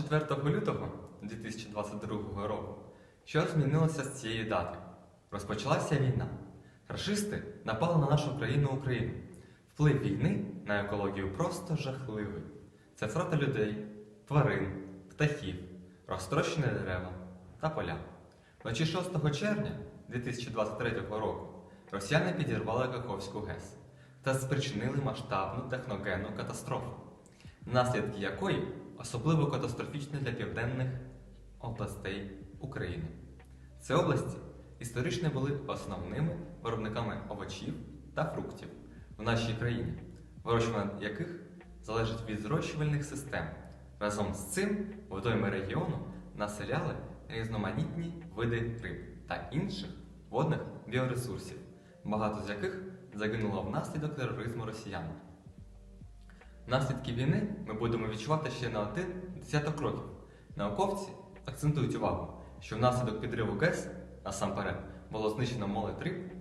24 лютого 2022 року що змінилося з цієї дати? Розпочалася війна. Рашисти напали на нашу країну Україну. Вплив війни на екологію просто жахливий. Це втрата людей, тварин, птахів, розтрощені дерева та поля. Вночі 6 червня 2023 року росіяни підірвали Каховську ГЕС та спричинили масштабну техногенну катастрофу, наслідки якої особливо катастрофічні для південних областей України. Ці області історично були основними виробниками овочів та фруктів в нашій країні, вирощування яких залежить від зрощувальних систем. Разом з цим водойми регіону населяли різноманітні види риб та інших водних біоресурсів, багато з яких загинуло внаслідок тероризму росіян. Наслідки війни ми будемо відчувати ще на один десяток років. Науковці акцентують увагу, що внаслідок підриву ГЕС насамперед було знищено молодь риб.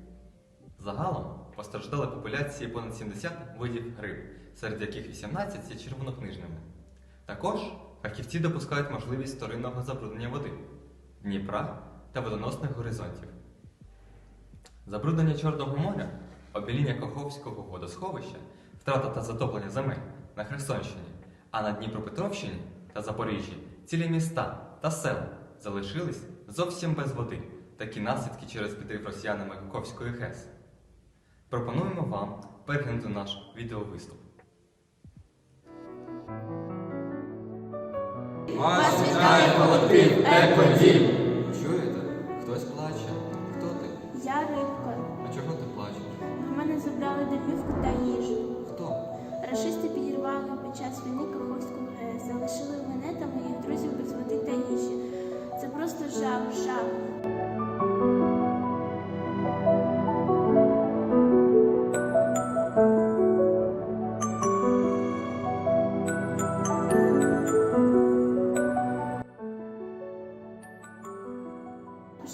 Загалом постраждали популяції понад 70 видів риб, серед яких 18 є червонокнижними. Також фахівці допускають можливість вторинного забруднення води, Дніпра та водоносних горизонтів. Забруднення Чорного моря, обіління Каховського водосховища, втрата та затоплення земель на Херсонщині, а на Дніпропетровщині та Запоріжжі цілі міста та села залишились зовсім без води, такі наслідки через підрив росіянами Каховської ГЕС. Пропонуємо вам переглянути наш відеовиступ. Вас вітає колектив Екодім! Чуєте? Хтось плаче. Хто ти? Я рибка. А чого ти плачеш? В мене забрали домівку та їжу. Хто? Рашисти підірвали під час війни Каховську ГЕС. Залишили мене та моїх друзів без води та їжі. Це просто жах, жах.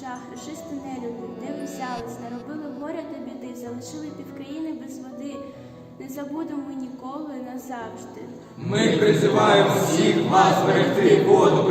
Жах, рашисти нелюди, де взялись, наробили горя та біди, залишили півкраїни без води. Не забудемо ніколи назавжди. Ми призиваємо всіх вас берегти воду,